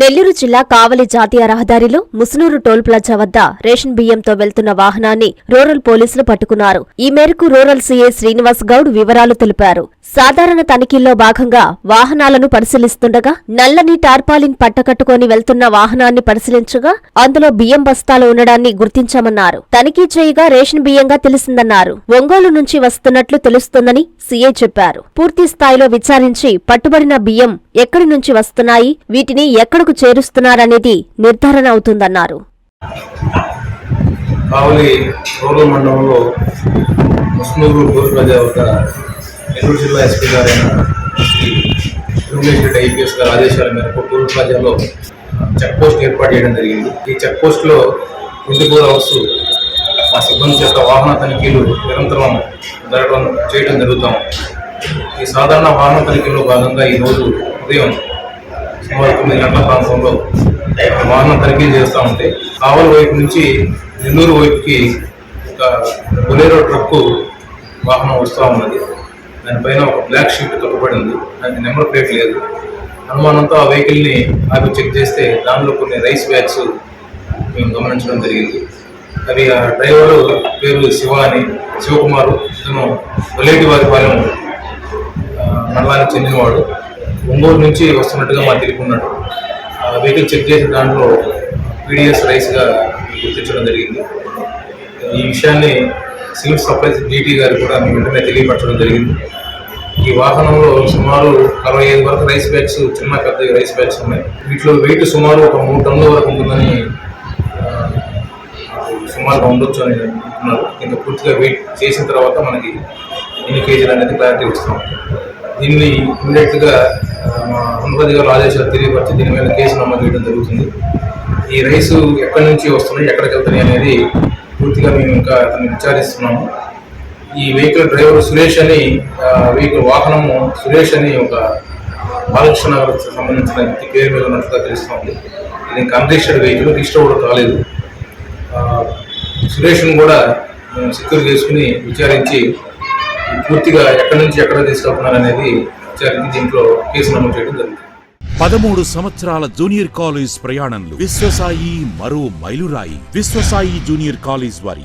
నెల్లూరు జిల్లా కావలి జాతీయ రహదారిలో ముసునూరు టోల్ ప్లాజా వద్ద రేషన్ బియ్యంతో వెళ్తున్న వాహనాన్ని రూరల్ పోలీసులు పట్టుకున్నారు. ఈ మేరకు రూరల్ సీఏ శ్రీనివాస్ గౌడ్ వివరాలు తెలిపారు. సాధారణ తనిఖీల్లో భాగంగా వాహనాలను పరిశీలిస్తుండగా నల్లని టార్పాలిన్ పట్టకట్టుకొని వెళ్తున్న వాహనాన్ని పరిశీలించగా అందులో బియ్యం బస్తాలు ఉండడాన్ని గుర్తించామన్నారు. తనిఖీ చేయగా రేషన్ బియ్యంగా తెలిసిందన్నారు. ఒంగోలు నుంచి వస్తున్నట్లు తెలుస్తోందని సీఏ చెప్పారు. పూర్తి స్థాయిలో విచారించి పట్టుబడిన బియ్యం ఎక్కడి నుంచి వస్తున్నాయి? వీటిని ఎక్కడకు చేరుస్తున్నారనేది నిర్ధారణ అవుతుందన్నారు. కావలి రూరల్ మండలంలో ముస్నూరు టోల్ ఒక నెల్లూరు జిల్లా ఎస్పీ గారైన శ్రీ ఐపీఎస్ గారి ఆదేశాల మేరకు టోల్ ప్లాజాలో చెక్ పోస్ట్ ఏర్పాటు చేయడం జరిగింది. ఈ చెక్ పోస్ట్లో ట్వంటీ ఫోర్ అవర్స్ మా సిబ్బంది చేత వాహన తనిఖీలు నిరంతరం జరగడం చేయడం జరుగుతాం. ఈ సాధారణ వాహన తనిఖీలో భాగంగా ఈరోజు ఉదయం సుమారు తొమ్మిది గంటల ప్రాంతంలో వాహనం తనిఖీ చేస్తూ ఉంటే కావలి వైపు నుంచి నెల్లూరు వైపుకి ఒక బొలేరో ట్రక్కు వాహనం వస్తూ ఉన్నది. దానిపైన ఒక బ్లాక్ షీట్ కప్పబడి దానికి నెంబర్ ప్లేట్ లేదు. అనుమానంతో ఆ వెహికల్ని ఆపి చెక్ చేస్తే దానిలో కొన్ని రైస్ బ్యాగ్స్ మేము గమనించడం జరిగింది. అవి ఆ డ్రైవరు పేరు శివ అని శివకుమారు ఇతను వలేటి వారిపాలెం ఆ, మండలానికి చెందినవాడు. ఒంగోలు నుంచి వస్తున్నట్టుగా మాకు తెలుపుకున్నాడు ఆ వెహికల్ చెక్ చేసిన దాంట్లో పీడిఎస్ రైస్గా గుర్తించడం జరిగింది. ఈ విషయాన్ని సివిల్ సప్లైస్ డీటీ గారు కూడా మీ వెంటనే తెలియపరచడం జరిగింది. ఈ వాహనంలో సుమారు అరవై ఐదు వరకు రైస్ బ్యాగ్స్ చిన్న పెద్ద రైస్ బ్యాగ్స్ ఉన్నాయి. వీటిలో వెయిట్ సుమారు ఒక మూడు టన్నుల వరకు ఉంటుందని సుమారుగా ఉండొచ్చు అని అంటున్నారు. ఇంకా పూర్తిగా వెయిట్ చేసిన తర్వాత మనకి ఎన్ని కేజీలు అనేది క్లారిటీ ఇస్తాం దీన్ని ఇమీడియట్గా మా గారు ఆదేశాలు తెలియపరిచి దీని మీద కేసు నమోదు చేయడం జరుగుతుంది. ఈ రైసు ఎక్కడి నుంచి వస్తున్నాయి ఎక్కడికి వెళ్తున్నాయి అనేది పూర్తిగా మేము ఇంకా అతన్ని విచారిస్తున్నాము. ఈ వెహికల్ డ్రైవర్ సురేష్ అని వెహికల్ వాహనము సురేష్ అని ఒక బాలకృష్ణ నగర్ సంబంధించిన వ్యక్తి పేరు మీద ఉన్నట్టుగా తెలుస్తోంది ఇది ఇంకా అన్రిజిస్టర్డ్ వెహికల్ రిజిస్టర్ కూడా కాలేదు. సురేష్ను కూడా మేము సెక్యూర్ చేసుకుని విచారించి పూర్తిగా ఎక్కడి నుంచి ఎక్కడ తీసుకెళ్తున్నారు అనేది దీంట్లో కేసు నమోదు చేయడం జరుగుతుంది పదమూడు సంవత్సరాల జూనియర్ కాలేజ్ ప్రయాణంలో విశ్వసాయి మరో మైలురాయి. విశ్వసాయి జూనియర్ కాలేజ్ వారి